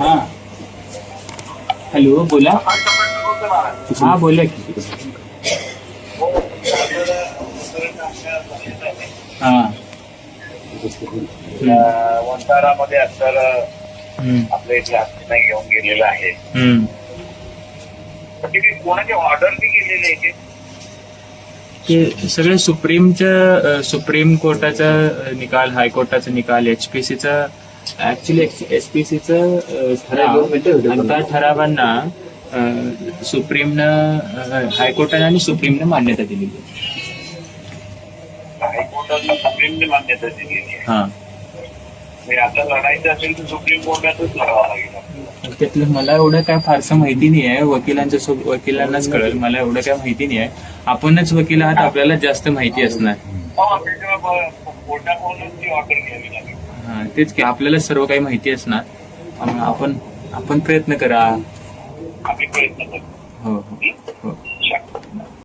हा. हॅलो बोला. हा बोला की. हा. वंतारामध्ये असणार आपल्या इथे हस्तीना घेऊन गेलेलं आहे. हम्म. तर ते काही कोणाची ऑर्डर ती गेलेली आहे ते? सगळे सुप्रीमच्या अ, सुप्रीम कोर्टाचा अ, निकाल हायकोर्टाचा निकाल एचपीसीचा ऍक्च्युली एचपीसीचं ठराव आणि त्या ठरावांना सुप्रीमनं हायकोर्टाने आणि सुप्रीमनं मान्यता दिलेली सुप्रीमने मान्यता दिलेली हा. म्हणजे आता लढायचं असेल तर सुप्रीम कोर्टातच लढावं लागेल. आपल्याला. त्यातलं मला एवढं काय फारसं माहिती नाही आहे. वकिलांच्या वकिलांनाच कळेल. मला एवढं काय माहिती नाही आहे. आपणच वकील आहात आपल्याला जास्त माहिती असणार. हो, त्याच्यामुळे ब- कोर्टाकडूनच ती ऑर्डर घ्यावी लागेल. हा तेच की आपल्याला सर्व काही माहिती असणार. आपण आपण प्रयत्न करा. हो हो.